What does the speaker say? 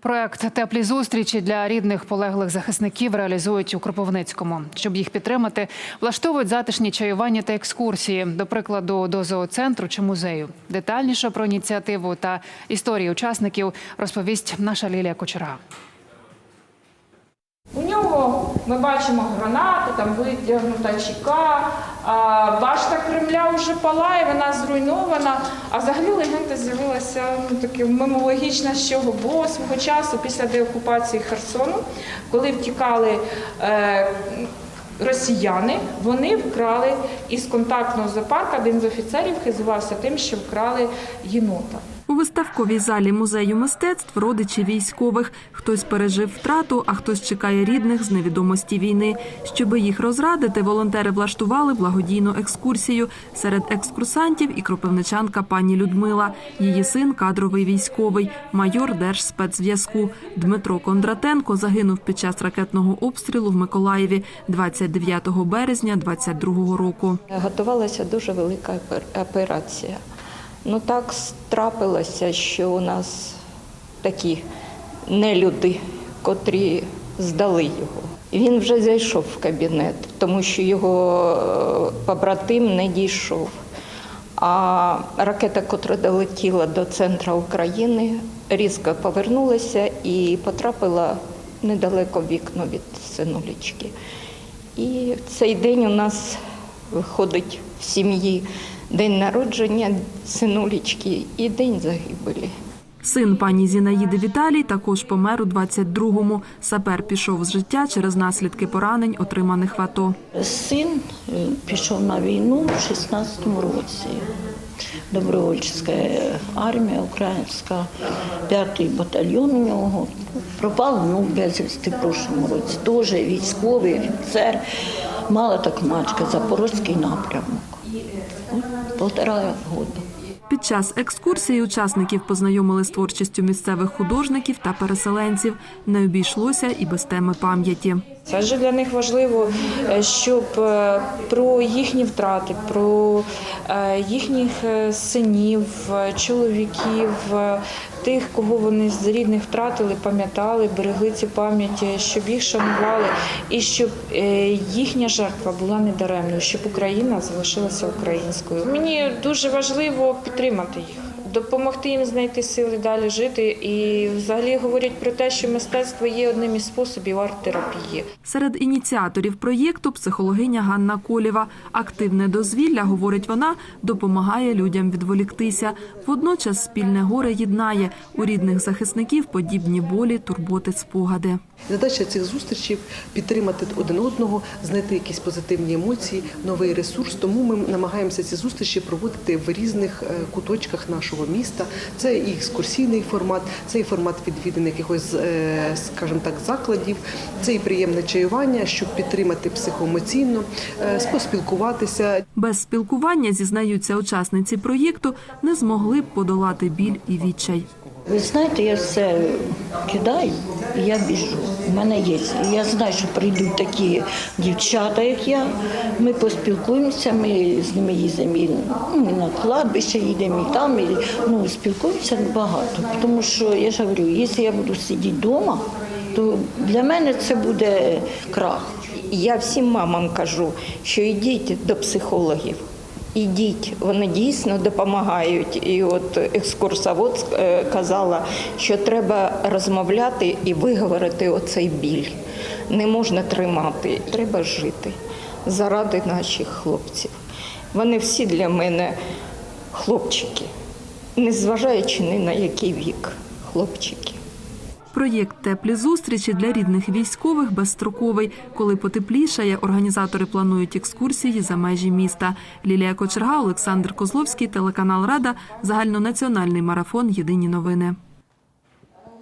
Проект Теплі зустрічі для рідних полеглих захисників реалізують у Кропивницькому. Щоб їх підтримати, влаштовують затишні чаювання та екскурсії, до прикладу, до зооцентру чи музею. Детальніше про ініціативу та історії учасників розповість наша Лілія Кочерга. Ми бачимо гранату, там витягнута чека, а башта Кремля вже палає, вона зруйнована. А взагалі легенда з'явилася ну, таке мемологічна з чого, бо свого часу після деокупації Херсону, коли втікали. Е, Росіяни вони вкрали із контактного зоопарка. Один з офіцерів хизувався тим, що вкрали єнота. Виставковій залі музею мистецтв родичі військових. Хтось пережив втрату, а хтось чекає рідних з невідомості війни. Щоби їх розрадити, волонтери влаштували благодійну екскурсію. Серед екскурсантів і кропивничанка пані Людмила. Її син кадровий військовий, майор Держспецзв'язку. Дмитро Кондратенко загинув під час ракетного обстрілу в Миколаєві 29 березня 22 року. Готувалася дуже велика опер- операція. Ну так трапилося, що у нас такі нелюди, котрі здали його. Він вже зайшов в кабінет, тому що його е, побратим не дійшов. А ракета, котра долетіла до центру України, різко повернулася і потрапила недалеко вікно від синулічки. І в цей день у нас виходить в сім'ї день народження синулічки і день загибелі. Син пані Зінаїди Віталій також помер у 22-му. Сапер пішов з життя через наслідки поранень, отриманих в АТО. Син е, пішов на війну в 16-му році. Добровольча армія українська, п'ятий батальйон у нього. Пропав ну, безвісти в прошлому році. Теж військовий офіцер, мала так мачка, Запорозький напрямок. От Полтора года. Під час екскурсії учасників познайомили з творчістю місцевих художників та переселенців. Не обійшлося і без теми пам'яті. Це ж для них важливо, е, щоб е, про їхні втрати, про е, їхніх синів, чоловіків, тих, кого вони з рідних втратили, пам'ятали, берегли ці пам'яті, щоб їх шанували і щоб їхня жертва була недаремною, щоб Україна залишилася українською. Мені дуже важливо підтримати їх. Допомогти їм знайти сили далі жити, і взагалі говорять про те, що мистецтво є одним із способів арт-терапії. Серед ініціаторів проєкту психологиня Ганна Колєва. Активне дозвілля, говорить вона, допомагає людям відволіктися. Водночас спільне горе єднає. У рідних захисників подібні болі, турботи, спогади. Задача цих зустрічей підтримати один одного, знайти якісь позитивні емоції, новий ресурс. Тому ми намагаємося ці зустрічі проводити в різних е, куточках нашого міста. Це і екскурсійний формат, це і формат відвідин якихось, е, скажімо так, закладів, це і приємне чаювання, щоб підтримати психоемоційно, е, поспілкуватися. Без спілкування, зізнаються учасниці проєкту, не змогли б подолати біль і відчай. Ви знаєте, я все кидаю я біжу. У мене є. Я знаю, що прийдуть такі дівчата, як я. Ми поспілкуємося, ми з ними їздимо і, ну, і на кладбище їдемо, і там, і, ну, спілкуємося багато. Тому що я ж говорю, якщо я буду сидіти вдома, то для мене це буде крах. Я всім мамам кажу, що йдіть до психологів. Ідіть, вони дійсно допомагають. І от екскурсовод е, казала, що треба розмовляти і виговорити оцей біль. Не можна тримати, треба жити заради наших хлопців. Вони всі для мене хлопчики, незважаючи ні на який вік хлопчики. Проєкт Теплі зустрічі для рідних військових безстроковий. Коли потеплішає, організатори планують екскурсії за межі міста. Лілія Кочерга, Олександр Козловський, телеканал Рада, загальнонаціональний марафон Єдині новини.